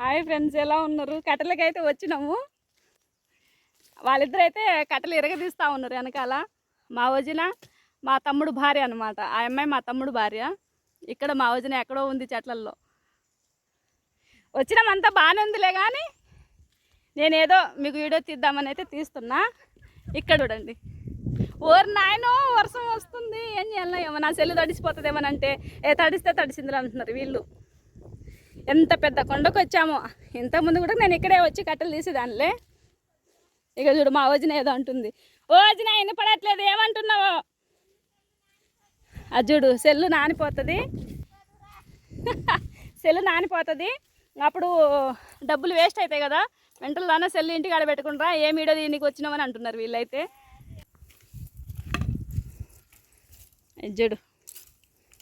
Hi friends ఎలా ఉన్నారు? కట్టెలకైతే వచ్చినాము. వాళ్ళిద్దరు అయితే కట్టెలు ఇరగదీస్తూ ఉన్నారు వెనకాల. మా వదిన మా తమ్ముడు భార్య అనమాట ఆ అమ్మాయి మా తమ్ముడు భార్య. ఇక్కడ మా వదిన ఎక్కడో ఉంది చెట్లల్లో. వచ్చినామంతా బాగానే ఉందిలే కానీ నేనేదో మీకు వీడియో తీద్దామని అయితే తీస్తున్నా. ఇక్కడ చూడండి. ఓరు నాయనో వర్షం వస్తుంది. ఏం చేయాలి ఏమో నా సెల్లు తడిసిపోతుందేమని అంటే ఏ తడిస్తే తడిసిందిలే అంటున్నారు వీళ్ళు. ఎంత పెద్ద కొండకు వచ్చామో ఇంతకుముందు కూడా నేను ఇక్కడే వచ్చి కట్టెలు తీసేదానిలే. ఇక చూడు మా వజన ఏదో అంటుంది. ఓ వదిన వినపడట్లేదు ఏమంటున్నావో? అది చూడు సెల్లు నానిపోతుంది. సెల్లు నానిపోతుంది. అప్పుడు డబ్బులు వేస్ట్ అవుతాయి కదా. వెంటనే సెల్లు ఇంటికి ఆడబెట్టుకుంటారా ఏ మీడియో దీనికి వచ్చినామని అంటున్నారు వీళ్ళైతే. ఇది చూడు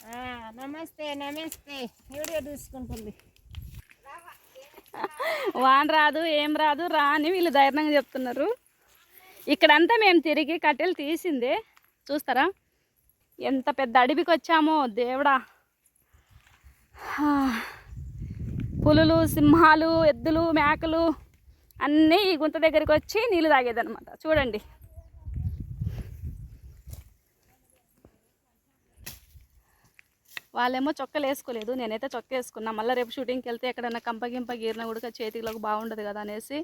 నమస్తే నమస్తే. వీడియో తీసుకుంటుంది. వాన్ రాదు ఏం రాదు రా అని వీళ్ళు ధైర్యంగా చెప్తున్నారు. ఇక్కడంతా మేము తిరిగి కట్టెలు తీసిందే. చూస్తారా? ఎంత పెద్ద అడవికి వచ్చామో దేవుడా. పులులు సింహాలు ఎద్దులు మేకలు అన్నీ ఈ గుంత దగ్గరికి వచ్చి నీళ్ళు తాగేదన్నమాట. చూడండి. వాళ్ళేమో చొక్కలు వేసుకోలేదు నేనైతే చొక్క వేసుకున్నా మళ్ళీ రేపు షూటింగ్కి వెళ్తే ఎక్కడన్నా కంప గింప గీరినా కూడా చేతిలోకి బాగుండదు కదా అనేసి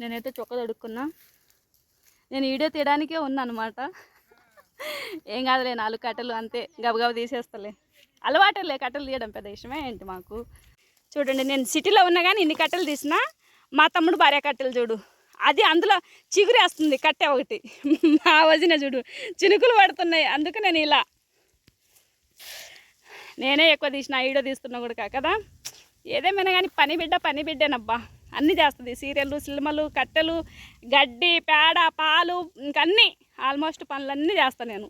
నేనైతే చొక్క తొడుక్కున్నా. నేను వీడియో తీయడానికే ఉన్నానమాట. ఏం కాదులే నాలుగు కట్టెలు అంతే. గబగబ తీసేస్తలే. అలవాటులే కట్టెలు తీయడం పెద్ద ఇష్టమే ఏంటి మాకు? చూడండి నేను సిటీలో ఉన్నా కానీ ఇన్ని కట్టెలు తీసినా మా తమ్ముడు భార్య కట్టెలు చూడు. అది అందులో చిగురేస్తుంది కట్టె ఒకటి. మా వదిన చూడు చినుకులు పడుతున్నాయి. అందుకు నేను ఇలా నేనే ఎక్కువ తీసిన వీడియో తీస్తున్నా కూడా కదా? ఏదేమైనా కానీ పని బిడ్డ పని బిడ్డేనబ్బా. అన్నీ చేస్తుంది. సీరియళ్ళు సినిమాలు కట్టెలు గడ్డి పేడ పాలు ఇంకన్నీ ఆల్మోస్ట్ పనులన్నీ చేస్తాను నేను.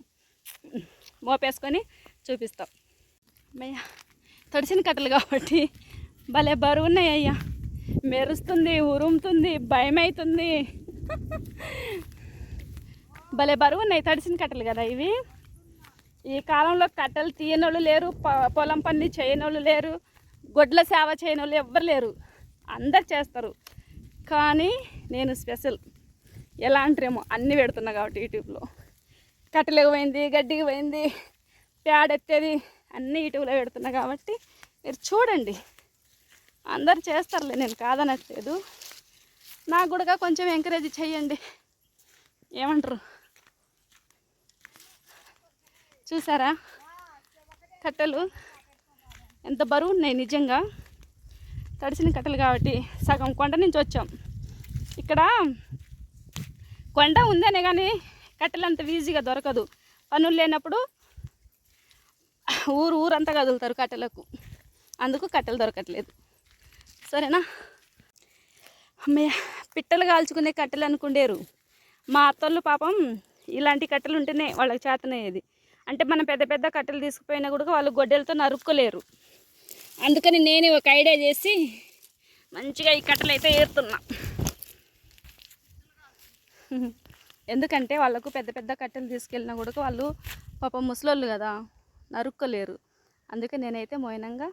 మోపేసుకొని చూపిస్తాం. అమ్మయ్యా తడిసిన కట్టెలు కాబట్టి భలే బరువు ఉన్నాయి అయ్యా మెరుస్తుంది ఉరుముతుంది భయం అవుతుంది భలే బరువు ఉన్నాయి తడిసిన కట్టెలు కదా ఇవి. ఈ కాలంలో కట్టెలు తీయనోళ్ళు లేరు పొలం పని చేయనోళ్ళు లేరు గొడ్ల సేవ చేయనోళ్ళు ఎవ్వరు లేరు. అందరు చేస్తారు. కానీ నేను స్పెషల్ ఎలా అంటారేమో అన్నీ పెడుతున్నా కాబట్టి యూట్యూబ్లో. కట్టెలకు పోయింది గడ్డికి పోయింది పేడెత్తేది అన్నీ యూట్యూబ్లో పెడుతున్నా కాబట్టి మీరు చూడండి. అందరు చేస్తారులే నేను కాదనట్లేదు. నాకు కూడా కొంచెం ఎంకరేజ్ చేయండి ఏమంటారు? చూసారా? కట్టెలు. ఎంత బరువు ఉన్నాయి నిజంగా. తడిసిన కట్టెలు కాబట్టి సగం కొండ నుంచి వచ్చాం. ఇక్కడ కొండ ఉందనే కానీ కట్టెలు అంత ఈజీగా దొరకదు. పనులు లేనప్పుడు ఊరు ఊరంతా కదులుతారు కట్టెలకు. అందుకు కట్టెలు దొరకట్లేదు. సరేనా? అమ్మయ్య పిట్టలు కాల్చుకునే కట్టెలు అనుకుండేరు. మా అత్తళ్ళు పాపం ఇలాంటి కట్టెలు ఉంటేనే వాళ్ళకి చేతనయ్యేది. అంటే మనం పెద్ద పెద్ద కట్టెలు తీసుకుపోయినా కూడా వాళ్ళు గొడ్డలతో నరుక్కోలేరు. అందుకని నేనే ఒక ఐడియా చేసి మంచిగా ఈ కట్టెలు అయితే ఏరుతున్నా. ఎందుకంటే వాళ్ళకు పెద్ద పెద్ద కట్టెలు తీసుకెళ్ళినా కూడా వాళ్ళు పాపం ముసలోళ్ళు కదా నరుక్కోలేరు. అందుకే నేనైతే మోయినంగా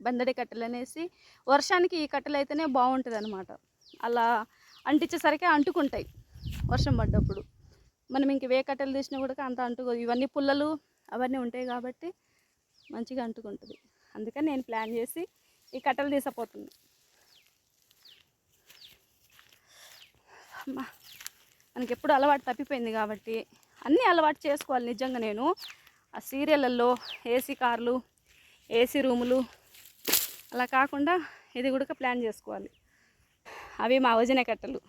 బందడి కట్టెలు అనేసి వర్షానికి ఈ కట్టెలు అయితేనే బాగుంటుంది అనమాట అలా అంటించేసరికి అంటుకుంటాయి వర్షం పడ్డప్పుడు. మనం ఇంక వే కట్టెలు తీసినా కూడా అంత అంటుకో ఇవన్నీ పుల్లలు అవన్నీ ఉంటాయి కాబట్టి మంచిగా అంటుకుంటుంది. అందుకని నేను ప్లాన్ చేసి ఈ కట్టెలు తీసపోతున్నా. అమ్మా మనకి ఎప్పుడు అలవాటు తప్పిపోయింది కాబట్టి అన్నీ అలవాటు చేసుకోవాలి నిజంగా నేను. ఆ సీరియళ్ళల్లో ఏసీ కార్లు ఏసీ రూములు అలా కాకుండా ఇది కూడా ప్లాన్ చేసుకోవాలి. అవి మా వజన కట్టలు.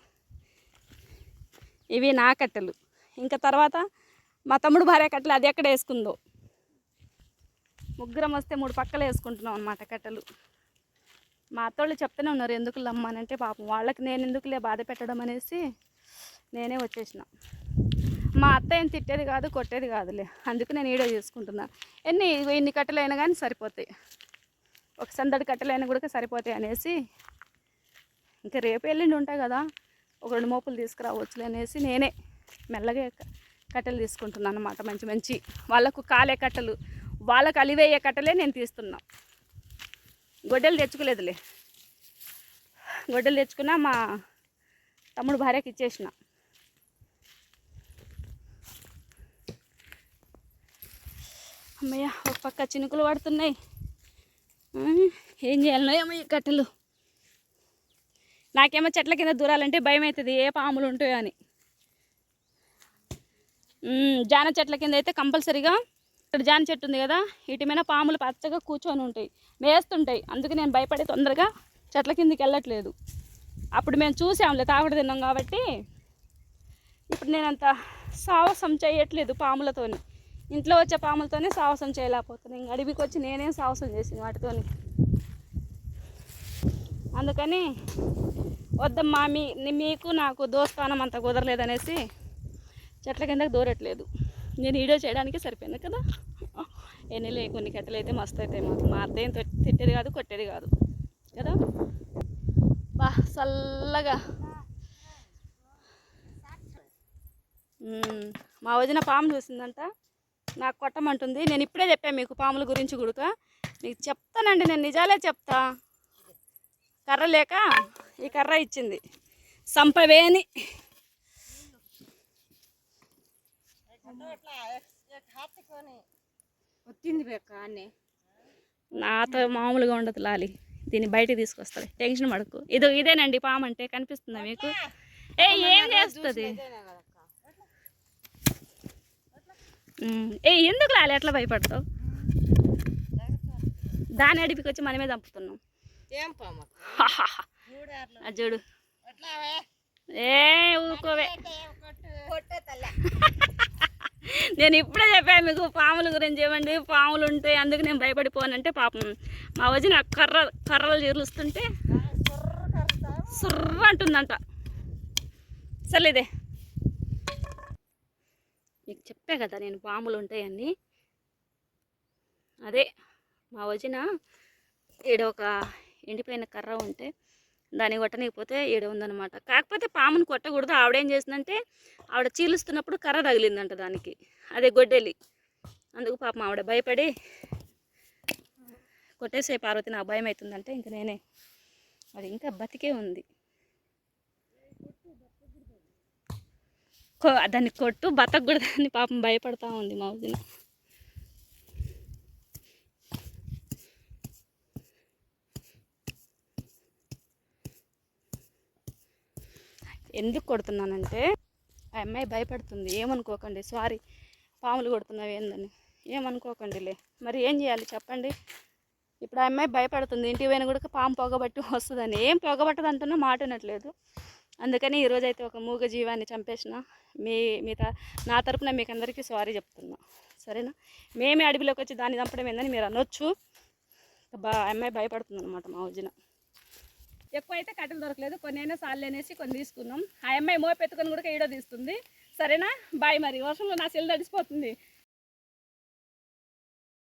ఇవి నా కట్టలు. ఇంకా తర్వాత మా తమ్ముడు భార్య కట్టెలు అది ఎక్కడ వేసుకుందో. ముగ్గురం వస్తే మూడు పక్కలు వేసుకుంటున్నాం అనమాట కట్టెలు. మా అత్తోళ్ళు చెప్తూనే ఉన్నారు ఎందుకు లమ్మానంటే పాపం వాళ్ళకి నేను ఎందుకులే బాధ పెట్టడం అనేసి నేనే వచ్చేసిన. మా అత్త ఏం తిట్టేది కాదు కొట్టేది కాదులే. అందుకు నేను ఈడో చేసుకుంటున్నా. ఎన్ని ఎన్ని కట్టెలైనా కానీ సరిపోతాయి. ఒక సందడి కట్టెలైనా కూడా సరిపోతాయి అనేసి. ఇంకా రేపు ఎల్లుండి ఉంటాయి కదా ఒక రెండు మోపులు తీసుకురావచ్చులే అనేసి నేనే మెల్లగా కట్టెలు తీసుకుంటున్నాను అనమాట మంచి మంచి వాళ్ళకు కాలే కట్టెలు. వాళ్ళకు అలివేయే కట్టెలే నేను తీస్తున్నా. గొడ్డలు తెచ్చుకోలేదులే. గొడ్డలు తెచ్చుకున్నా మా తమ్ముడు భార్యకి ఇచ్చేసిన. అమ్మయ్య ఒక పక్క చినుకులు పడుతున్నాయి. ఏం చేయాలనో ఏమో ఈ కట్టెలు. నాకేమో చెట్ల కింద దూరాలంటే భయం అవుతుంది ఏ పాములు ఉంటాయో అని. జాన చెట్ల కింద అయితే కంపల్సరీగా ఇక్కడ జాన చెట్టు ఉంది కదా వీటి మీద పాములు పచ్చగా కూర్చొని ఉంటాయి మేస్తుంటాయి. అందుకే నేను భయపడి తొందరగా చెట్ల కిందకి వెళ్ళట్లేదు. అప్పుడు మేము చూసాంలే తాగుడు తిన్నాం కాబట్టి. ఇప్పుడు నేను అంత సాహసం చేయట్లేదు పాములతోని. ఇంట్లో వచ్చే పాములతోనే సాహసం చేయలేకపోతున్నాను. ఇంక అడవికి వచ్చి నేనేం సాహసం చేసింది వాటితోని. అందుకని వద్దమ్మా మీ మీకు నాకు దోస్తానం అంత కుదరలేదనేసి చెట్ల కిందకి దూరట్లేదు. నేను వీడియో చేయడానికి సరిపోయింది కదా? ఎన్ని కొన్ని కట్టెలు అయితే మస్తు అవుతాయి మాకు. మా అర్థం తిట్టేది కాదు కొట్టేది కాదు. కదా? బా చల్లగా. మా వదిన పాము చూసిందంట. నాకు కొట్టమంటుంది. నేను ఇప్పుడే చెప్పాను మీకు పాముల గురించి గుడుక. మీకు చెప్తానండి నేను నిజాలే చెప్తా. కర్ర లేక ఈ కర్ర ఇచ్చింది. సంపవేని. వచ్చింది బెక్క అన్నీ. నాతో మామూలుగా ఉండదు లాలి. దీన్ని బయటికి తీసుకొస్తుంది. టెన్షన్ పడకు. ఇదో ఇదేనండి పాము అంటే కనిపిస్తుందా మీకు? ఏ ఏం చేస్తుంది. ఏ ఎందుకు లాలి ఎట్లా భయపడతావు? దాని అడిపికి వచ్చి మనమే చంపుతున్నాం. చూడు ఏ ఊరుకోవే. నేను ఇప్పుడే చెప్పాను మీకు పాముల గురించి ఏమండి? పాములు ఉంటాయి అందుకు నేను భయపడిపోనంటే పాపం. మా వదిన కర్ర కర్రలు చిరులుస్తుంటే సుర్ర అంటుందంట. సర్లేదే మీకు చెప్పా కదా నేను పాములు ఉంటాయని. అదే మా వదిన ఈడ ఒక ఎండిపోయిన కర్ర ఉంటే దాన్ని కొట్టనీకపోతే ఈడ ఉందన్నమాట కాకపోతే పామును కొట్టకూడదు. ఆవిడేం చేసిందంటే ఆవిడ చీలుస్తున్నప్పుడు కర్ర తగిలిందంట దానికి. అదే గొడ్డెలి. అందుకు పాపం ఆవిడ భయపడి కొట్టేసే పార్వతి నాకు భయం అవుతుందంటే ఇంక నేనే. అది ఇంకా బతికే ఉంది. కొ- దాన్ని కొట్టు బతకూడదని పాపం భయపడతా ఉంది మా వదిన. ఎందుకు కొడుతున్నానంటే ఆ అమ్మాయి భయపడుతుంది. ఏమనుకోకండి సారీ. పాములు కొడుతున్నావు ఏందని. ఏమనుకోకండిలే. మరి ఏం చేయాలి చెప్పండి. ఇప్పుడు ఆ అమ్మాయి భయపడుతుంది. ఇంటికి పోయిన కూడా పాము పొగబట్టి వస్తుందని. ఏం పొగబట్టదు అంటున్నా మాట వినట్లేదు. అందుకని ఈరోజు అయితే ఒక మూగ జీవాన్ని చంపేసిన. మీ మీ త- నా తరపున మీకు అందరికీ సారీ చెప్తున్నా. సరేనా? మేమే అడవిలోకి వచ్చి దాన్ని చంపడం ఏందని మీరు అనొచ్చు. బా ఆ అమ్మాయి భయపడుతుంది అనమాట మా వదిన. ఎక్కువ అయితే కట్టెలు దొరకలేదు. కొన్ని అయినా సార్లు అనేసి కొన్ని తీసుకున్నాం. ఆ అమ్మాయి మోపెత్తుకొని కూడా ఈడో తీస్తుంది. సరేనా? బాయ్ మరి. వర్షంలో నా సెల్ నడిచిపోతుంది